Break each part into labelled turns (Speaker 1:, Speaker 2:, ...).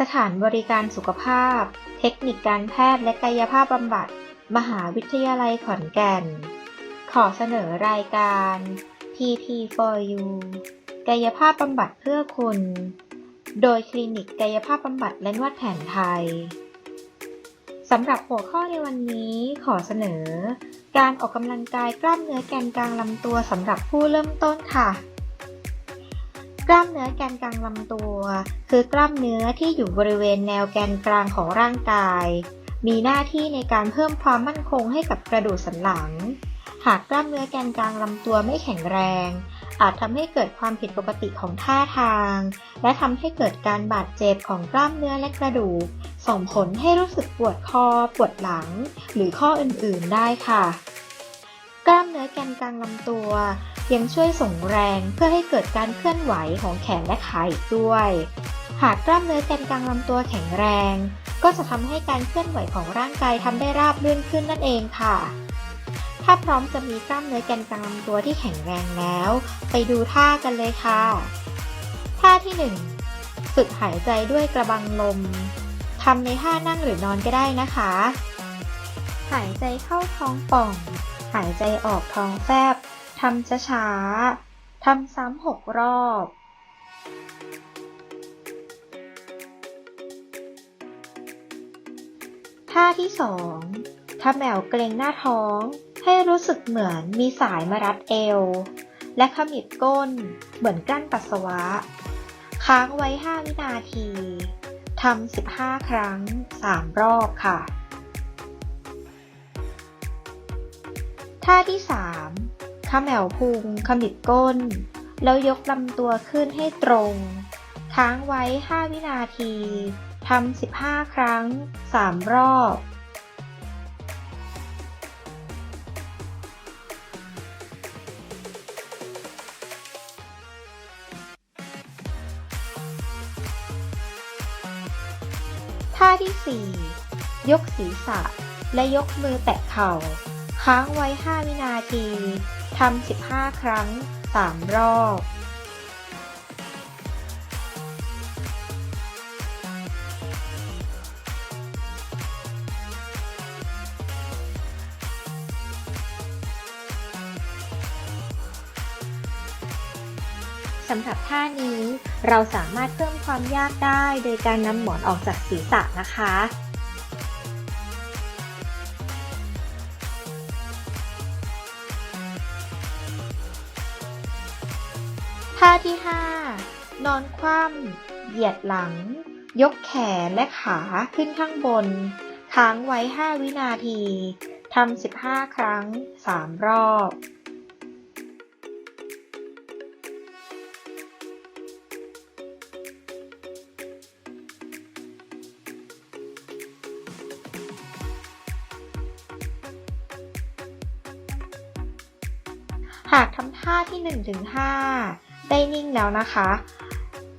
Speaker 1: สถานบริการสุขภาพ เทคนิคการแพทย์และกายภาพบำบัด มหาวิทยาลัยขอนแก่น ขอเสนอรายการ PP for you กายภาพบำบัดเพื่อคุณ โดยคลินิกกายภาพบำบัดและนวดแผนไทย สำหรับหัวข้อในวันนี้ขอเสนอ การออกกำลังกายกล้ามเนื้อแกนกลางลำตัวสำหรับผู้เริ่มต้นค่ะ กล้ามเนื้อแกนกลางลำตัว คือกล้ามเนื้อที่อยู่บริเวณแนวแกนกลางของร่างกาย มีหน้าที่ในการเพิ่มความมั่นคงให้กับกระดูกสันหลัง หากกล้ามเนื้อแกนกลางลำตัวไม่แข็งแรง อาจทำให้เกิดความผิดปกติของท่าทาง และทำให้เกิดการบาดเจ็บของกล้ามเนื้อและกระดูก ส่งผลให้รู้สึกปวดคอ ปวดหลัง หรือข้ออื่นๆได้ค่ะ กล้ามเนื้อแกนกลางลำตัว ยังช่วยส่งแรงเพื่อให้เกิดการเคลื่อนไหวของแขนและขาอีกด้วย หากกล้ามเนื้อแกนกลางลำตัวแข็งแรง ก็จะทำให้การเคลื่อนไหวของร่างกายทำได้ราบรื่นขึ้นนั่นเองค่ะ ถ้าพร้อมจะมีกล้ามเนื้อแกนกลางลำตัวที่แข็งแรงแล้ว ไปดูท่ากันเลยค่ะ ท่าที่ 1 ฝึกหายใจด้วยกระบังลมทำในท่านั่งหรือนอนก็ได้นะคะ หายใจเข้าท้องป่อง หายใจออกท้องแฟบ ทำช้าๆทำซ้ำหกรอบ ท่าที่สองถ้าแมวเกรงหน้าท้อง ให้รู้สึกเหมือนมีสายมารัดเอว และขมิบก้น เหมือนกั้นปัสสาวะ ค้างไว้ 5 วินาทีทำ15 ครั้ง 3 รอบค่ะ ท่าที่ 3 ข้าแมวพุง ขมิบก้น แล้วยกลำตัวขึ้นให้ตรง ค้างไว้ 5 วินาที ทำ 15 ครั้ง 3 รอบท่าที่ 4 ยกศีรษะและยกมือแตะเข่า ค้างไว้ 5 วินาที ทำ 15 ครั้ง 3 รอบ สำหรับท่านี้เราสามารถเพิ่มความยากได้โดยการนำหมอนออกจากศีรษะนะคะ ท่าที่ 5 นอนคว่ำเหยียดหลัง ยกแขนและขาขึ้นข้างบน ค้างไว้ 5 วินาทีทำ 15 ครั้ง 3 รอบหากทำท่าที่1-5 ได้นิ่งแล้วนะคะ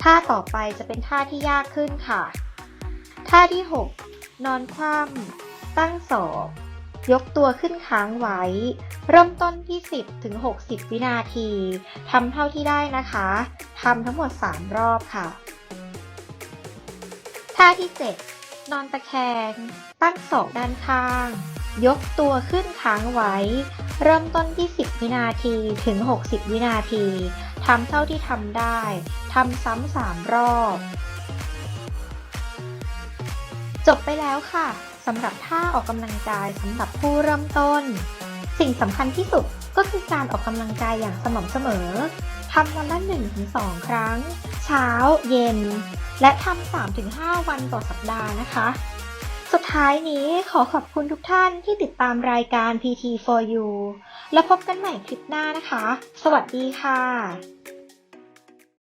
Speaker 1: ท่าต่อไปจะเป็นท่าที่ยากขึ้นค่ะ ท่าที่ 6 นอนคว่ำตั้งศอกยกตัวขึ้นค้างไว้ เริ่มต้นที่ 10-60 วินาทีทำเท่าที่ได้นะคะทำทั้งหมด 3 รอบค่ะ ท่าที่ 7 นอนตะแคง ตั้งศอกด้านข้าง ยกตัวขึ้นค้างไว้ เริ่มต้นที่ 10 วินาทีถึง 60 วินาที ทำเท่าที่ทำได้ทำซ้ำ3รอบ จบไปแล้วค่ะสำหรับท่าออกกำลังกายสำหรับผู้เริ่มต้น สิ่งสำคัญที่สุดก็คือการออกกำลังกายอย่างสม่ำเสมอทำวันละ1-2 ครั้ง เช้าเย็น และทำ3-5 วันต่อสัปดาห์นะคะ สุดท้ายนี้ขอขอบคุณทุกท่านที่ติดตามรายการ PT for you และพบกันใหม่คลิปหน้านะคะ สวัสดีค่ะ